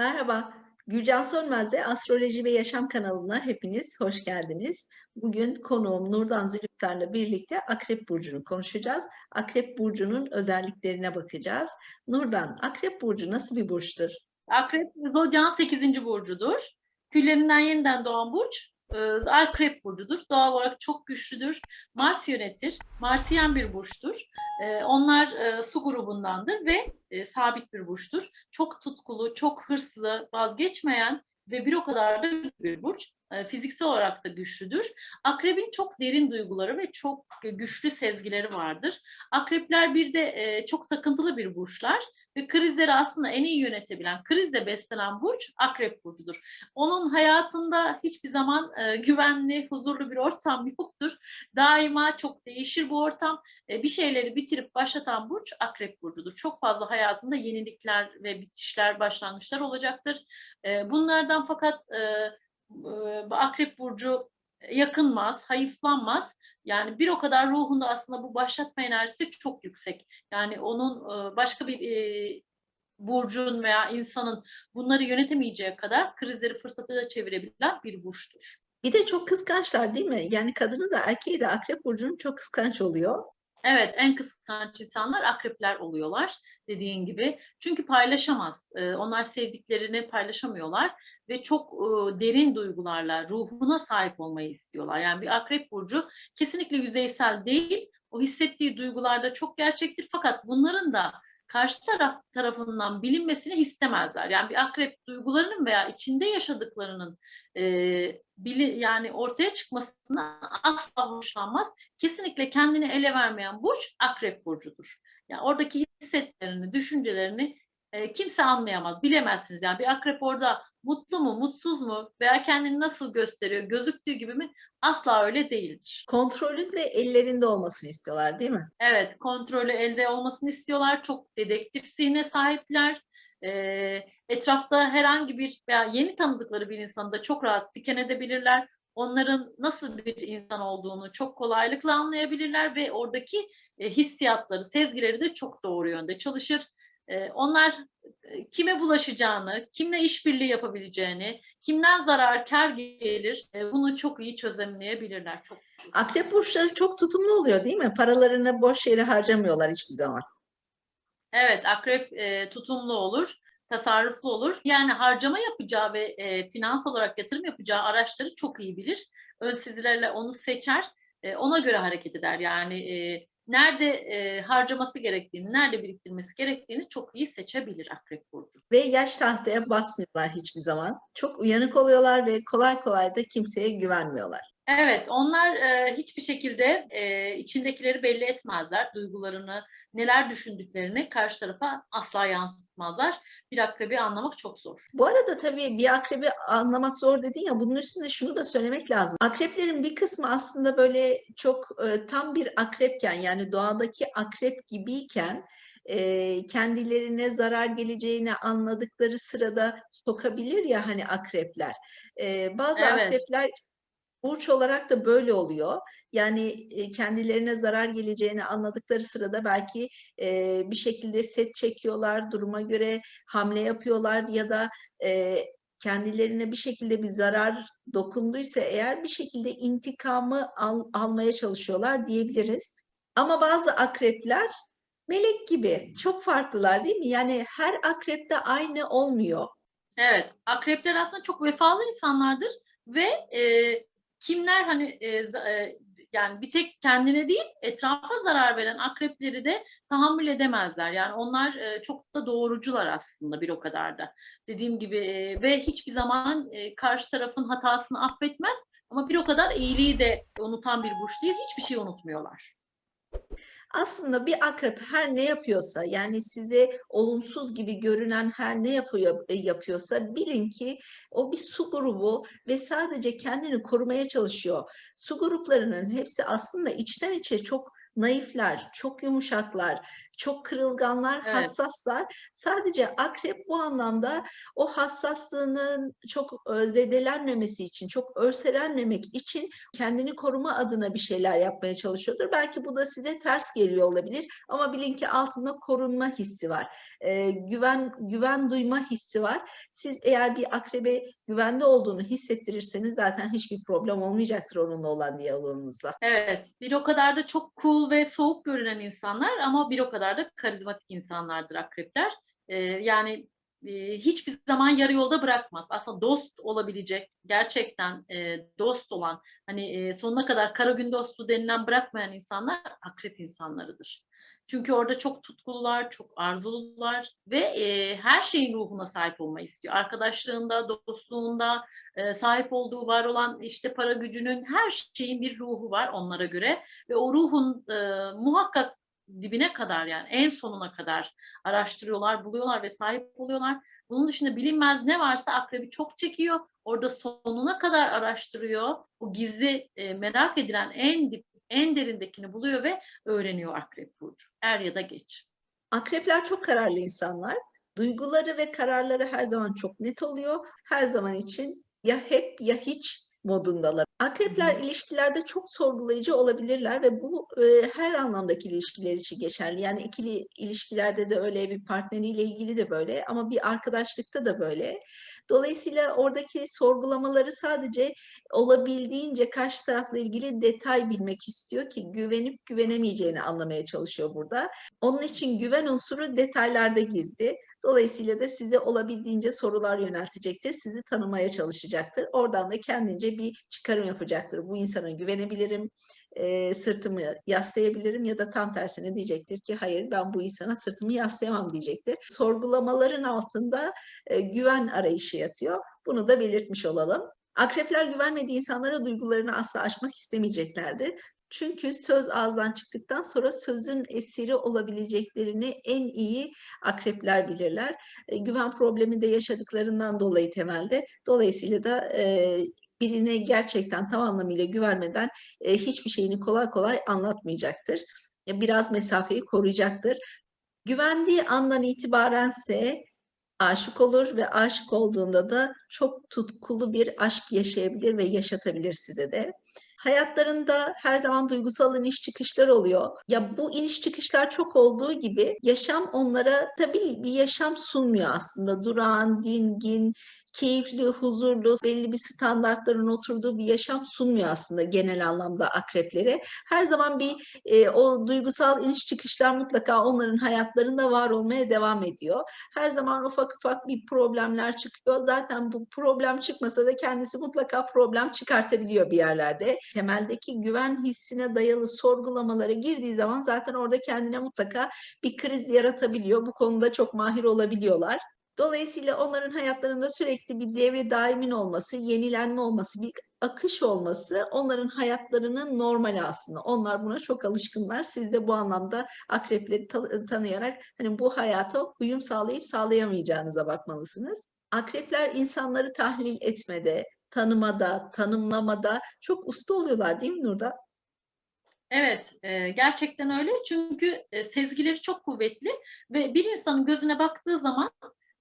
Merhaba, Gülcan Sönmez'le Astroloji ve Yaşam kanalına hepiniz hoş geldiniz. Bugün konuğum Nurdan Zülüktar'la birlikte Akrep Burcu'nu konuşacağız. Akrep Burcu'nun özelliklerine bakacağız. Nurdan, Akrep Burcu nasıl bir burçtur? Akrep Zodya'nın 8. burcudur. Küllerinden yeniden doğan burç Akrep burcudur. Doğal olarak çok güçlüdür. Mars yönetir. Marsiyen bir burçtur. E, Onlar e, su grubundandır ve e, sabit bir burçtur. Çok tutkulu, çok hırslı, vazgeçmeyen ve bir o kadar da bir burç. E, Fiziksel olarak da güçlüdür. Akrebin çok derin duyguları ve çok güçlü sezgileri vardır. Akrepler bir de e, çok takıntılı bir burçlar ve krizleri aslında en iyi yönetebilen, krizle beslenen burç Akrep burcudur. Onun hayatında hiçbir zaman e, güvenli, huzurlu bir ortam yoktur. Daima çok değişir bu ortam. E, bir şeyleri bitirip başlatan burç Akrep burcudur. Çok fazla hayatında yenilikler ve bitişler, başlangıçlar olacaktır. E, bunlardan fakat e, e, Akrep burcu yakınmaz, hayıflanmaz. Yani bir o kadar ruhunda aslında bu başlatma enerjisi çok yüksek. Yani onun e, başka bir e, burcun veya insanın bunları yönetemeyeceği kadar krizleri fırsata da çevirebilen bir burçtur. Bir de çok kıskançlar değil mi? Yani kadını da erkeği de Akrep Burcu'nun çok kıskanç oluyor. Evet, en kıskanç insanlar akrepler oluyorlar dediğin gibi. Çünkü paylaşamaz. Ee, onlar sevdiklerini paylaşamıyorlar ve çok e, derin duygularla ruhuna sahip olmayı istiyorlar. Yani bir akrep burcu kesinlikle yüzeysel değil. O hissettiği duygularda çok gerçektir. Fakat bunların da karşı taraf tarafından bilinmesini istemezler. Yani bir akrep duygularının veya içinde yaşadıklarının e, bili, yani ortaya çıkmasına asla hoşlanmaz. Kesinlikle kendini ele vermeyen burç akrep burcudur. Yani oradaki hissetlerini, düşüncelerini e, kimse anlayamaz, bilemezsiniz. Yani bir akrep orada mutlu mu, mutsuz mu veya kendini nasıl gösteriyor, gözüktüğü gibi mi? Asla öyle değildir. Kontrolün de ellerinde olmasını istiyorlar değil mi? Evet, kontrolü elde olmasını istiyorlar. Çok dedektif zihne sahipler. Ee, etrafta herhangi bir veya yeni tanıdıkları bir insanı da çok rahat siken edebilirler. Onların nasıl bir insan olduğunu çok kolaylıkla anlayabilirler ve oradaki e, hissiyatları, sezgileri de çok doğru yönde çalışır. E, onlar e, kime bulaşacağını, kimle işbirliği yapabileceğini, kimden zarar, kar gelir e, bunu çok iyi çözümleyebilirler. Çok Akrep burçları çok tutumlu oluyor değil mi? Paralarını boş yere harcamıyorlar hiçbir zaman. Evet, akrep e, tutumlu olur, tasarruflu olur. Yani harcama yapacağı ve e, finans olarak yatırım yapacağı araçları çok iyi bilir. Ön sezilerle onu seçer, e, ona göre hareket eder. Yani e, nerede e, harcaması gerektiğini, nerede biriktirmesi gerektiğini çok iyi seçebilir akrep burcu. Ve yaş tahtaya basmıyorlar hiçbir zaman. Çok uyanık oluyorlar ve kolay kolay da kimseye güvenmiyorlar. Evet, onlar e, hiçbir şekilde e, içindekileri belli etmezler. Duygularını, neler düşündüklerini karşı tarafa asla yansıtmazlar. Bir akrebi anlamak çok zor. Bu arada tabii bir akrebi anlamak zor dedin ya bunun üstünde şunu da söylemek lazım. Akreplerin bir kısmı aslında böyle çok e, tam bir akrepken yani doğadaki akrep gibiyken e, kendilerine zarar geleceğini anladıkları sırada sokabilir ya hani akrepler. E, bazı Evet. akrepler burç olarak da böyle oluyor. Yani kendilerine zarar geleceğini anladıkları sırada belki bir şekilde set çekiyorlar, duruma göre hamle yapıyorlar ya da kendilerine bir şekilde bir zarar dokunduysa eğer bir şekilde intikamı al- almaya çalışıyorlar diyebiliriz. Ama bazı akrepler melek gibi çok farklılar değil mi? Yani her akrep de aynı olmuyor. Evet, akrepler aslında çok vefalı insanlardır ve e, kimler hani e, e, yani bir tek kendine değil etrafa zarar veren akrepleri de tahammül edemezler. Yani onlar e, çok da doğrucular aslında bir o kadar da. Dediğim gibi e, ve hiçbir zaman e, karşı tarafın hatasını affetmez ama bir o kadar iyiliği de unutan bir burç değil. Hiçbir şey unutmuyorlar. Aslında bir akrep her ne yapıyorsa yani size olumsuz gibi görünen her ne e, yapıyorsa bilin ki o bir su grubu ve sadece kendini korumaya çalışıyor. Su gruplarının hepsi aslında içten içe çok naifler, çok yumuşaklar, çok kırılganlar, Evet. hassaslar. Sadece akrep bu anlamda o hassaslığının çok e, zedelenmemesi için, çok örselenmemek için kendini koruma adına bir şeyler yapmaya çalışıyordur. Belki bu da size ters geliyor olabilir ama bilin ki altında korunma hissi var. E, güven güven duyma hissi var. Siz eğer bir akrebe güvende olduğunu hissettirirseniz zaten hiçbir problem olmayacaktır onunla olan diyaloğunuzla. Evet, bir o kadar da çok cool ve soğuk görünen insanlar ama bir o kadar da karizmatik insanlardır akrepler. Ee, yani e, hiçbir zaman yarı yolda bırakmaz. Aslında dost olabilecek, gerçekten e, dost olan, hani e, sonuna kadar kara gün dostu denilen bırakmayan insanlar akrep insanlarıdır. Çünkü orada çok tutkulular, çok arzulular ve e, her şeyin ruhuna sahip olmayı istiyor. Arkadaşlığında, dostluğunda, e, sahip olduğu var olan işte para gücünün her şeyin bir ruhu var onlara göre ve o ruhun e, muhakkak dibine kadar yani en sonuna kadar araştırıyorlar, buluyorlar ve sahip oluyorlar. Bunun dışında bilinmez ne varsa akrebi çok çekiyor. Orada sonuna kadar araştırıyor. O gizli e, merak edilen en dip, en derindekini buluyor ve öğreniyor akrep burcu. Er ya da geç. Akrepler çok kararlı insanlar. Duyguları ve kararları her zaman çok net oluyor. Her zaman için ya hep ya hiç modundalar. Akrepler Hı ilişkilerde çok sorgulayıcı olabilirler ve bu e, her anlamdaki ilişkiler için geçerli. Yani ikili ilişkilerde de öyle, bir partneriyle ilgili de böyle ama bir arkadaşlıkta da böyle. Dolayısıyla oradaki sorgulamaları sadece olabildiğince karşı tarafla ilgili detay bilmek istiyor ki güvenip güvenemeyeceğini anlamaya çalışıyor burada. Onun için güven unsuru detaylarda gizli. Dolayısıyla da size olabildiğince sorular yöneltecektir. Sizi tanımaya çalışacaktır. Oradan da kendince bir çıkarım yapacaktır. Bu insana güvenebilirim, e, sırtımı yaslayabilirim ya da tam tersine diyecektir ki hayır ben bu insana sırtımı yaslayamam diyecektir. Sorgulamaların altında e, güven arayışı yatıyor. Bunu da belirtmiş olalım. Akrepler güvenmediği insanlara duygularını asla aşmak istemeyeceklerdir. Çünkü söz ağızdan çıktıktan sonra sözün esiri olabileceklerini en iyi akrepler bilirler. E, güven problemi de yaşadıklarından dolayı temelde. Dolayısıyla da e, birine gerçekten tam anlamıyla güvenmeden e, hiçbir şeyini kolay kolay anlatmayacaktır. E, biraz mesafeyi koruyacaktır. Güvendiği andan itibarense aşık olur ve aşık olduğunda da çok tutkulu bir aşk yaşayabilir ve yaşatabilir size de. Hayatlarında her zaman duygusal iniş çıkışlar oluyor. Ya bu iniş çıkışlar çok olduğu gibi yaşam onlara tabii bir yaşam sunmuyor aslında. Durağan, dingin, keyifli, huzurlu, belli bir standartların oturduğu bir yaşam sunmuyor aslında genel anlamda akreplere. Her zaman bir e, o duygusal iniş çıkışlar mutlaka onların hayatlarında var olmaya devam ediyor. Her zaman ufak ufak bir problemler çıkıyor. Zaten bu problem çıkmasa da kendisi mutlaka problem çıkartabiliyor bir yerlerde. Temeldeki güven hissine dayalı sorgulamalara girdiği zaman zaten orada kendine mutlaka bir kriz yaratabiliyor. Bu konuda çok mahir olabiliyorlar. Dolayısıyla onların hayatlarında sürekli bir devre daimin olması, yenilenme olması, bir akış olması onların hayatlarının normali aslında. Onlar buna çok alışkınlar. Siz de bu anlamda akrepleri ta- tanıyarak hani bu hayata uyum sağlayıp sağlayamayacağınıza bakmalısınız. Akrepler insanları tahlil etmede, tanımada, tanımlamada çok usta oluyorlar değil mi Nurda? Evet, e, gerçekten öyle. Çünkü e, sezgileri çok kuvvetli ve bir insanın gözüne baktığı zaman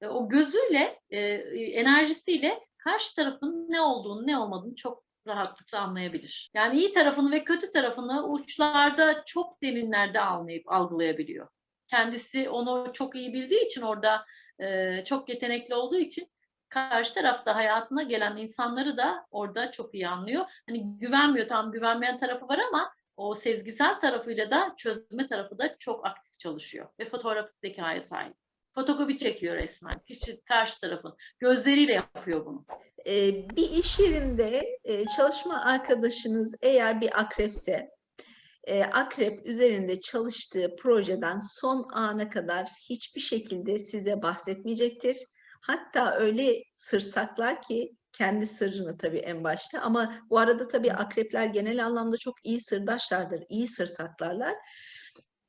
e, o gözüyle, e, enerjisiyle karşı tarafın ne olduğunu, ne olmadığını çok rahatlıkla anlayabilir. Yani iyi tarafını ve kötü tarafını uçlarda çok derinlerde anlayıp algılayabiliyor. Kendisi onu çok iyi bildiği için orada e, çok yetenekli olduğu için karşı tarafta hayatına gelen insanları da orada çok iyi anlıyor. Hani güvenmiyor, tam güvenmeyen tarafı var ama o sezgisel tarafıyla da çözme tarafı da çok aktif çalışıyor ve fotoğraf zekaya sahip. Fotokopi çekiyor resmen. Kişi karşı tarafın gözleriyle yapıyor bunu. Ee, bir iş yerinde e, çalışma arkadaşınız eğer bir akrepse, e, akrep üzerinde çalıştığı projeden son ana kadar hiçbir şekilde size bahsetmeyecektir. Hatta öyle sır saklar ki kendi sırrını tabii en başta ama bu arada tabii akrepler genel anlamda çok iyi sırdaşlardır, iyi sır saklarlar.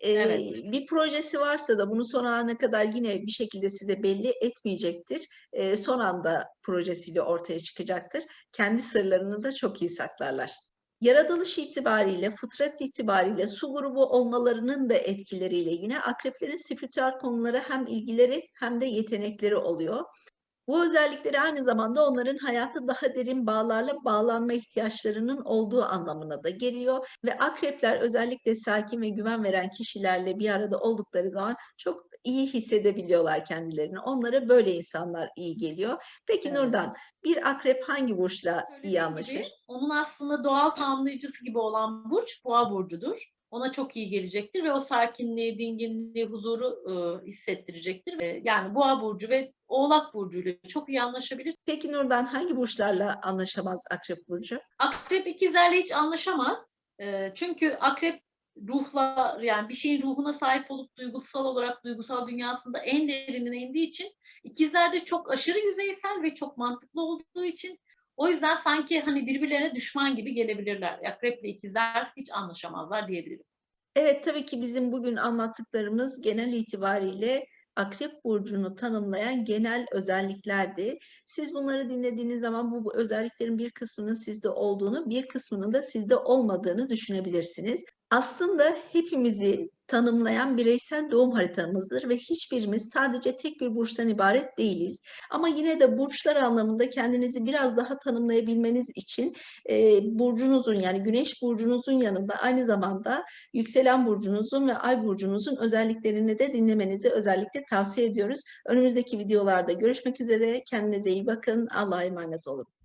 Ee, Evet. bir projesi varsa da bunu son ana kadar yine bir şekilde size belli etmeyecektir. Ee, son anda projesiyle ortaya çıkacaktır. Kendi sırlarını da çok iyi saklarlar. Yaratılış itibariyle, fıtrat itibariyle su grubu olmalarının da etkileriyle yine akreplerin spiritüel konulara hem ilgileri hem de yetenekleri oluyor. Bu özellikleri aynı zamanda onların hayatı daha derin bağlarla bağlanma ihtiyaçlarının olduğu anlamına da geliyor ve akrepler özellikle sakin ve güven veren kişilerle bir arada oldukları zaman çok iyi hissedebiliyorlar kendilerini. Onlara böyle insanlar iyi geliyor. Peki Evet. Nurdan, bir akrep hangi burçla iyi Söylediğim anlaşır? gibi, onun aslında doğal tamamlayıcısı gibi olan burç boğa burcudur. Ona çok iyi gelecektir ve o sakinliği, dinginliği, huzuru e, hissettirecektir. Ve yani boğa burcu ve oğlak burcuyla çok iyi anlaşabilir. Peki Nurdan hangi burçlarla anlaşamaz akrep burcu? Akrep ikizlerle hiç anlaşamaz. E, çünkü akrep ruhla yani bir şeyin ruhuna sahip olup duygusal olarak duygusal dünyasında en derinine indiği için ikizler de çok aşırı yüzeysel ve çok mantıklı olduğu için o yüzden sanki hani birbirlerine düşman gibi gelebilirler. Akreple ikizler hiç anlaşamazlar diyebilirim. Evet tabii ki bizim bugün anlattıklarımız genel itibariyle Akrep burcunu tanımlayan genel özelliklerdi. Siz bunları dinlediğiniz zaman bu, bu özelliklerin bir kısmının sizde olduğunu, bir kısmının da sizde olmadığını düşünebilirsiniz. Aslında hepimizi tanımlayan bireysel doğum haritamızdır ve hiçbirimiz sadece tek bir burçtan ibaret değiliz. Ama yine de burçlar anlamında kendinizi biraz daha tanımlayabilmeniz için e, burcunuzun yani güneş burcunuzun yanında aynı zamanda yükselen burcunuzun ve ay burcunuzun özelliklerini de dinlemenizi özellikle tavsiye ediyoruz. Önümüzdeki videolarda görüşmek üzere. Kendinize iyi bakın. Allah'a emanet olun.